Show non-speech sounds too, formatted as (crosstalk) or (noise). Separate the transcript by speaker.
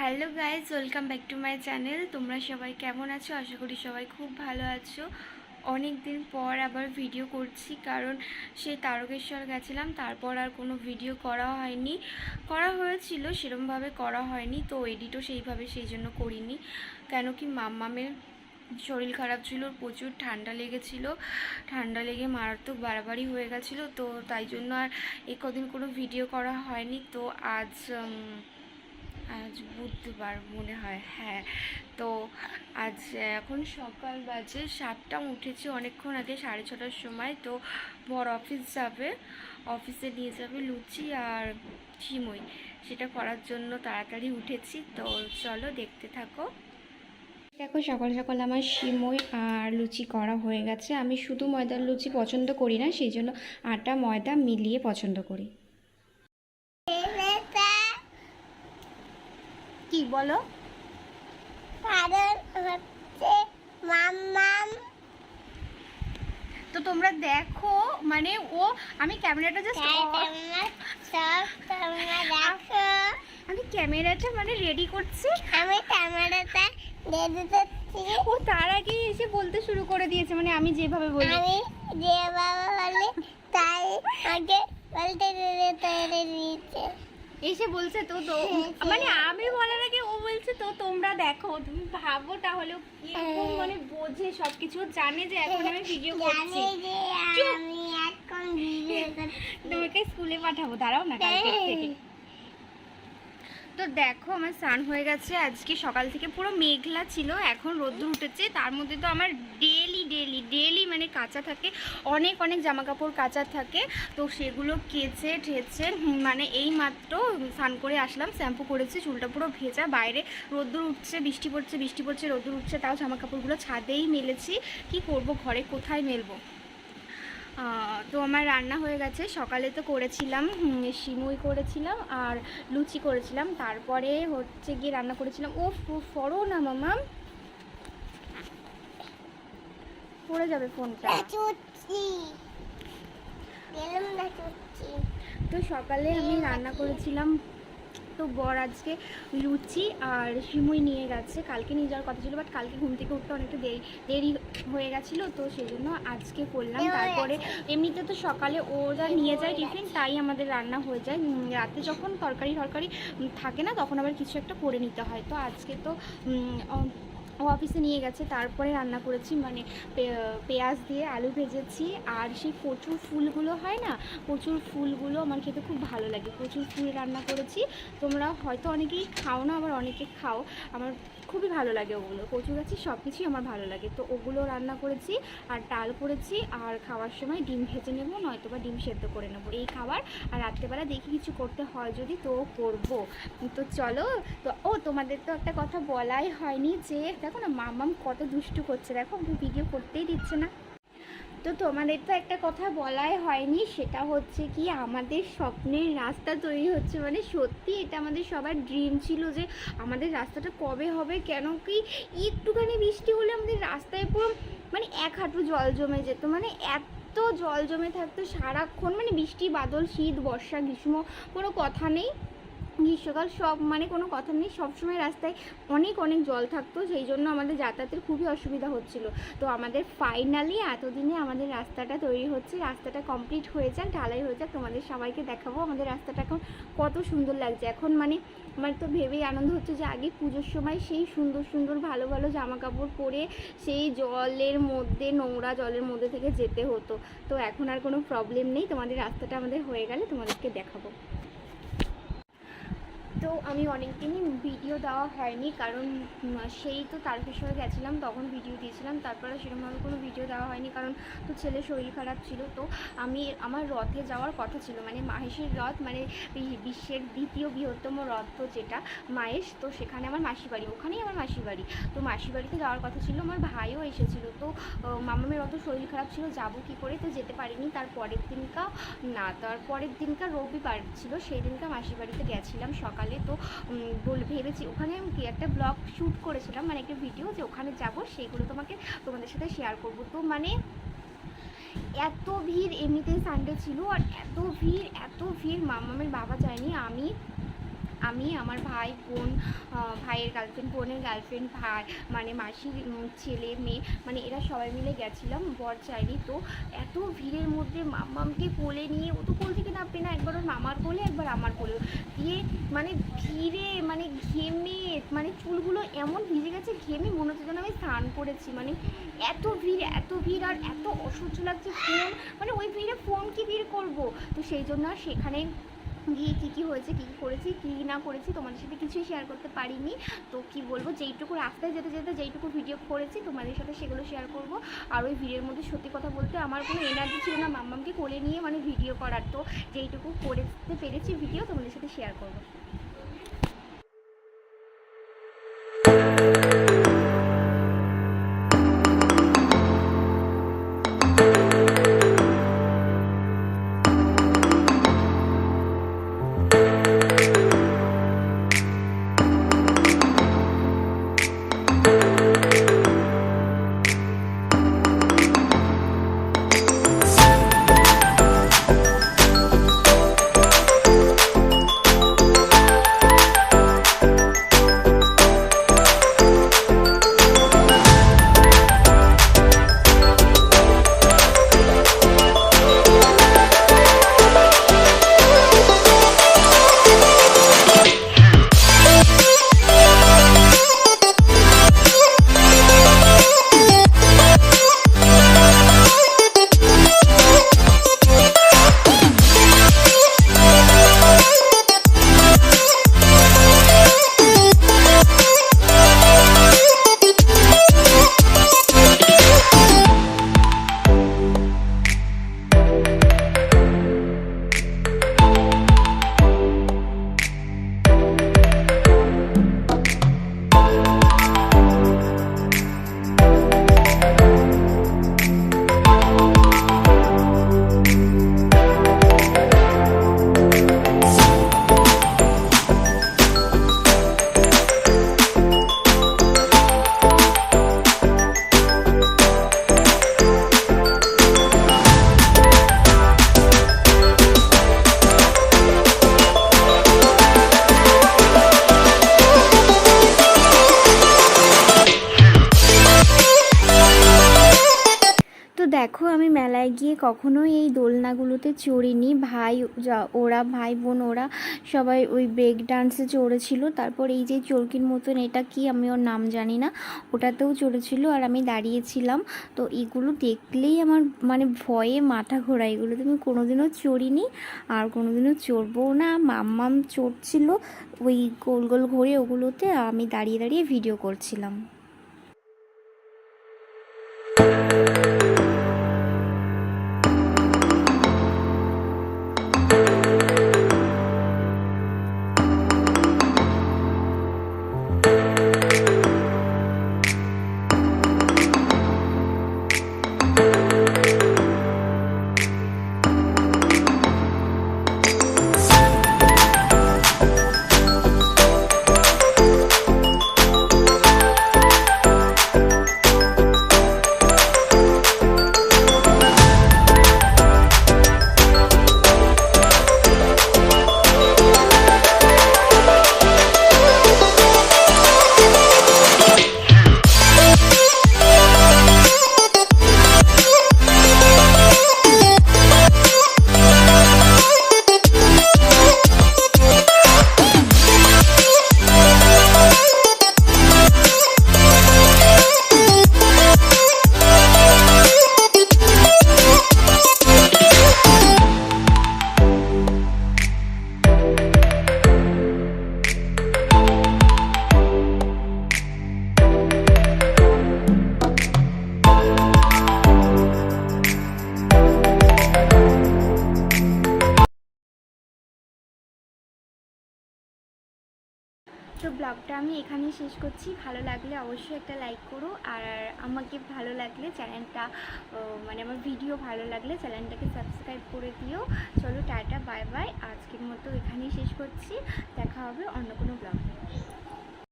Speaker 1: Hello guys welcome back to my channel. তোমরা সবাই কেমন আছো? আশা করি সবাই খুব ভালো আছো। অনেক দিন পর আবার ভিডিও করছি, কারণ সেই তারকেশ্বর গেছিলাম, তারপর আর কোনো ভিডিও করা হয়নি। করা হয়েছিল, সেরমভাবে করা হয়নি, তো এডিটও সেইভাবে সেই জন্য করিনি। কেন কি মাম্মামের শরীর খারাপ ছিল, প্রচুর ঠান্ডা লেগেছিল। ঠান্ডা লেগে মারাত্মক বাড়াবাড়ি হয়ে গেছিল, তো তাই জন্য আর এ কদিন কোনো ভিডিও করা হয়নি। তো আজ আজ বুধবার মনে হয় হ্যাঁ। তো আজ এখন সকাল বাজে সাতটা উঠেছি অনেকক্ষণ আগে, সাড়ে ছটার সময়। তো বড় অফিস যাবে অফিসে নিয়ে যাবে লুচি আর সিমই সেটা করার জন্য তাড়াতাড়ি উঠেছি। তো চলো দেখতে থাকো। দেখো, সকাল সকাল আমার সিমই আর লুচি করা হয়ে গেছে। আমি শুধু ময়দার লুচি পছন্দ করি না, সেই জন্য আটা, ময়দা মিলিয়ে পছন্দ করি। কি বলো?
Speaker 2: কারণ হচ্ছে মাম্মাম।
Speaker 1: তো তোমরা দেখো মানে ও আমি ক্যামেরাটা জাস্ট আমি ক্যামেরাটা মানে রেডি করছি।
Speaker 2: আমি ক্যামেরাটা রেডি করছি
Speaker 1: ও তার আগে এসে বলতে শুরু করে দিয়েছে মানে আমি যেভাবে বলি।
Speaker 2: আমি যে বাবা বলে তাই আগে বলতে দিতে
Speaker 1: এসে বলছে তো তো মানে আমি বলার দেখো তুমি ভাবো তাহলে কীরকম মানে বোঝে সবকিছু জানে যে এখন আমি (laughs) ভিডিও করছি।
Speaker 2: ভিডিও (laughs)
Speaker 1: তোমাকে স্কুলে পাঠাবো দাঁড়াও না কালকে থেকে। তো দেখো আমার স্নান হয়ে গেছে। আজকে সকাল থেকে পুরো মেঘলা ছিল, এখন রোদ্দুর উঠেছে। তার মধ্যে তো আমার ডেলি ডেলি ডেলি মানে কাঁচা থাকে। অনেক অনেক জামা কাপড় কাঁচা থাকে। তো সেগুলো কেচে, ঠেচে মানে এই মাত্র স্নান করে আসলাম। শ্যাম্পু করেছি, চুলটা পুরো ভেজা, বাইরে রোদ্দুর উঠছে, বৃষ্টি পড়ছে বৃষ্টি পড়ছে, রোদ্দুর উঠছে, তাও জামা কাপড়গুলো ছাদেই মেলেছি। কি করব, ঘরে কোথায় মেলবো? তো আমার রান্না হয়ে গেছে। সকালে তো করেছিলাম সিমুই করেছিলাম আর লুচি করেছিলাম। তারপরে হচ্ছে গিয়ে রান্না করেছিলাম। ও ফরো না মামা। পড়ে যাবে ফোনটা। তো সকালে আমি রান্না করেছিলাম তো বর আজকে লুচি আর সিমুই নিয়ে গেছে। কালকে নিয়ে যাওয়ার কথা ছিল বাট কালকে ঘুম থেকে উঠতে অনেকটা দেরি দেরি হয়ে গেছিল তো সেই জন্য আজকে করলাম। তারপরে এমনিতে তো সকালে ও যা নিয়ে যায় টিফিন তাই আমাদের রান্না হয়ে যায়। রাতে যখন তরকারি তরকারি থাকে না তখন আবার কিছু একটা করে নিতে হয়। তো আজকে তো ও অফিসে নিয়ে গেছে, তারপরে রান্না করেছি মানে পেঁয়াজ দিয়ে আলু ভেজেছি, আর সেই প্রচুর ফুলগুলো হয় না, প্রচুর ফুলগুলো আমার খেতে খুব ভালো লাগে, প্রচুর ফুল রান্না করেছি, তোমরা হয়তো অনেকেই খাও না, আবার অনেকে খাও, আমার খুবই ভালো লাগে ওগুলো কচু গাছি সব কিছুই আমার ভালো লাগে, তো ওগুলো রান্না করেছি, আর ডাল করেছি, আর খাওয়ার সময় ডিম ভেজে নেব নয়তো বা ডিম সেদ্ধ করে নেব, এই খাবার, আর রাত্রেবেলা দেখি কিছু করতে হয় যদি তো করব, তো চলো, তো, ও তোমাদের তো একটা কথা বলাই হয়নি যে দেখো না, মামাম কত দুষ্টু করছে, দেখো ভিডিও করতেই দিচ্ছে না। তো তোমাদের তো একটা কথা বলাই হয়নি, সেটা হচ্ছে কি, আমাদের স্বপ্নের রাস্তা তৈরি হচ্ছে মানে সত্যি এটা আমাদের সবার ড্রিম ছিল যে আমাদের রাস্তাটা কবে হবে, কেন কি একটুখানি বৃষ্টি হলে আমাদের রাস্তায় পুরো মানে এক হাঁটু জল জমে যেত মানে এত জল জমে থাকতো সারাক্ষণ মানে বৃষ্টি, বাদল, শীত, বর্ষা, গ্রীষ্ম, কোনো কথা নেই। গ্রীষ্মকাল সব মানে কোনো কথা নেই। সবসময় রাস্তায় অনেক অনেক জল থাকতো, সেই জন্য আমাদের যাতায়াতের খুবই অসুবিধা হচ্ছিল। তো আমাদের ফাইনালি এতদিনে আমাদের রাস্তাটা তৈরি হচ্ছে, রাস্তাটা কমপ্লিট হয়ে যাক, ঢালাই হয়ে যাক। তোমাদের সবাইকে দেখাবো আমাদের রাস্তাটা এখন কত সুন্দর লাগছে। এখন মানে আমার তো ভেবেই আনন্দ হচ্ছে যে আগে পুজোর সময় সেই সুন্দর সুন্দর, ভালো ভালো জামা কাপড় পরে সেই জলের মধ্যে, নোংরা জলের মধ্যে থেকে যেতে হতো। তো এখন আর কোনো প্রবলেম নেই। তোমাদের রাস্তাটা আমাদের হয়ে গেলে তোমাদেরকে দেখাবো। তো আমি অনেক দিনই ভিডিও দেওয়া হয়নি, কারণ সেই তো তারকেশ্বরে গেছিলাম, তখন ভিডিও দিয়েছিলাম, তারপরে সেরকমভাবে কোনো ভিডিও দেওয়া হয়নি, কারণ তো ছেলে শরীর খারাপ ছিল, তো আমি, আমার রথে যাওয়ার কথা ছিল মানে মাহেশের রথ মানে বিশ্বের দ্বিতীয় বৃহত্তম রথ তো যেটা, মাহেশ, তো সেখানে আমার মাসি বাড়ি, ওখানেই আমার মাসি বাড়ি, তো মাসি বাড়িতে যাওয়ার কথা ছিল, আমার ভাইও এসেছিল, তো মামামের অত শরীর খারাপ ছিল, যাব কী করে, তো যেতে পারিনি, তার পরের দিনকা না, তার পরের দিনকা রবিবার ছিল, সেই দিনকা মাসি বাড়িতে গেছিলাম সকালে তো উম, বল ভেবেছি ওখানে আমি কি একটা ব্লগ শ্যুট করেছিলাম মানে একটা ভিডিও যে ওখানে যাব সেইগুলো তোমাকে তোমাদের সাথে শেয়ার করব। তো মানে এত ভিড় এমনিতেই সানডে ছিল আর এত ভিড় এত ভিড় মামামের বাবা যায়নি আমি আমি, আমার ভাই, বোন ভাইয়ের গার্লফ্রেন্ড বোনের গার্লফ্রেন্ড ভাই মানে মাসির ছেলে, মেয়ে মানে এরা সবাই মিলে গেছিলাম বর চাইনি তো এত ভিড়ের মধ্যে মাম্মামকে কোলে নিয়ে, ও তো কোল থেকে নামবে না, একবার ওর মামার কোলে, একবার আমার কোলে। দিয়ে মানে ভিড়ে মানে ঘেমে মানে চুলগুলো এমন ভিজে গেছে, ঘেমে মনে হচ্ছে যেন আমি স্নান করেছি। মানে এত ভিড় এত ভিড়, আর এত অসহ্য লাগছে ফোন মানে ওই ভিড়ে ফোন কি ভিড় করব? তো সেই জন্য আর সেখানে গিয়ে কী কী হয়েছে, কী কী করেছি, কী না করেছি তোমাদের সাথে কিছুই শেয়ার করতে পারিনি। তো কি বলব, যেইটুকু রাস্তায় যেতে যেতে যেইটুকু ভিডিও করেছি, তোমাদের সাথে সেগুলো শেয়ার করব। আর ওই ভিডিওর মধ্যে সত্যি কথা বলতে আমার কোনো এনার্জি ছিল না মাম্মামকে কোলে নিয়ে মানে ভিডিও করার। তো যেইটুকু করতে পেরেছি ভিডিও তোমাদের সাথে শেয়ার করব। কখনোই এই দোলনাগুলোতে চড়িনি। ভাই ওরা, ভাই বোন, ওরা সবাই ওই ব্রেক ডান্সে চড়েছিল। তারপর এই যে চরকির মতন এটা কি আমি ওর নাম জানি না, ওটাতেও চড়েছিল আর আমি দাঁড়িয়েছিলাম। তো এগুলো দেখলেই আমার মানে ভয়ে মাথা ঘোরা। এগুলো আমি কোনোদিনও চড়িনি আর কোনোদিনও চড়বও না। মাম্মাম চড়ছিল ওই গোল গোল ঘুরে ওগুলোতে, আমি দাঁড়িয়ে দাঁড়িয়ে ভিডিও করছিলাম। তো ব্লগটা আমি এখানেই শেষ করছি। ভালো লাগলে অবশ্যই একটা লাইক করো। আর আমাকে ভালো লাগলে চ্যানেলটা মানে আমার ভিডিও ভালো লাগলে চ্যানেলটাকে সাবস্ক্রাইব করে দিও। চলো টাটা বাই বাই আজকের মতো এখানেই শেষ করছি। দেখা হবে অন্য কোনো ব্লগে।